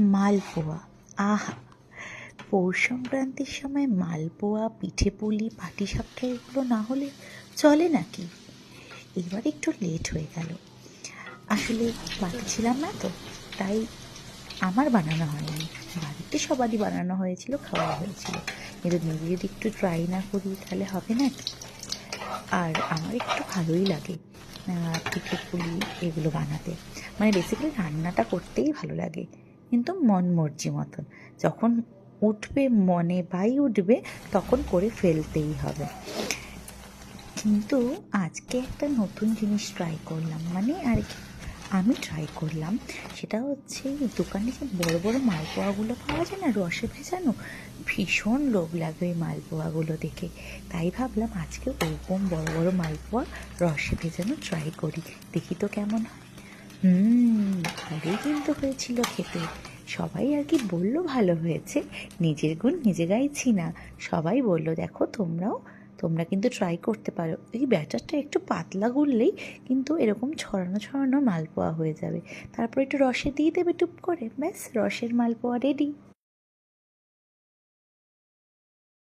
মালপোয়া, আহা। পৌষ সংক্রান্তির সময় মালপোয়া পিঠে পুলি পাটিসাপটা এগুলো না হলে চলে নাকি? এবার একটু লেট হয়ে গেল। আসলে বাড়ি ছিলাম না তো, তাই আমার বানানো হয়নি। বাড়িতে সবারই বানানো হয়েছিল, খাওয়া হয়েছিল। কিন্তু নিজে যদি একটু ট্রাই না করি, তাহলে হবে না কি? আর আমার একটু ভালোই লাগে পিঠে পুলি এগুলো বানাতে। মানে বেসিক্যালি রান্নাটা করতেই ভালো লাগে। কিন্তু মন মর্জি মতন। যখন উঠবে মনে বাই উঠবে, তখন করে ফেলতেই হবে। কিন্তু আজকে একটা নতুন জিনিস ট্রাই করলাম। মানে আর কি আমি ট্রাই করলাম, সেটা হচ্ছে দোকানে যে বড় বড় মালপোয়াগুলো পাওয়া যায় না, রসে ভেজানো, ভীষণ লোভ লাগে ওই মালপোয়াগুলো দেখে। তাই ভাবলাম আজকে ওরকম বড় বড় মালপোয়া রসে ভেজানো ট্রাই করি। দেখি তো কেমন হয়। হুম ভালোই কিন্তু হয়েছিল খেতে। সবাই আর কি বলল ভালো হয়েছে। নিজের গুণ নিজে গাইছি না। সবাই বলল, দেখো, তোমরাও, তোমরা কিন্তু ট্রাই করতে পারো। এই ব্যাটারটা একটু পাতলা গুললেই কিন্তু এরকম ছড়ানো ছড়ানো মালপোয়া হয়ে যাবে। তারপর একটু রসে দিয়ে দেবে টুপ করে। ব্যাস, রসের মালপোয়া রেডি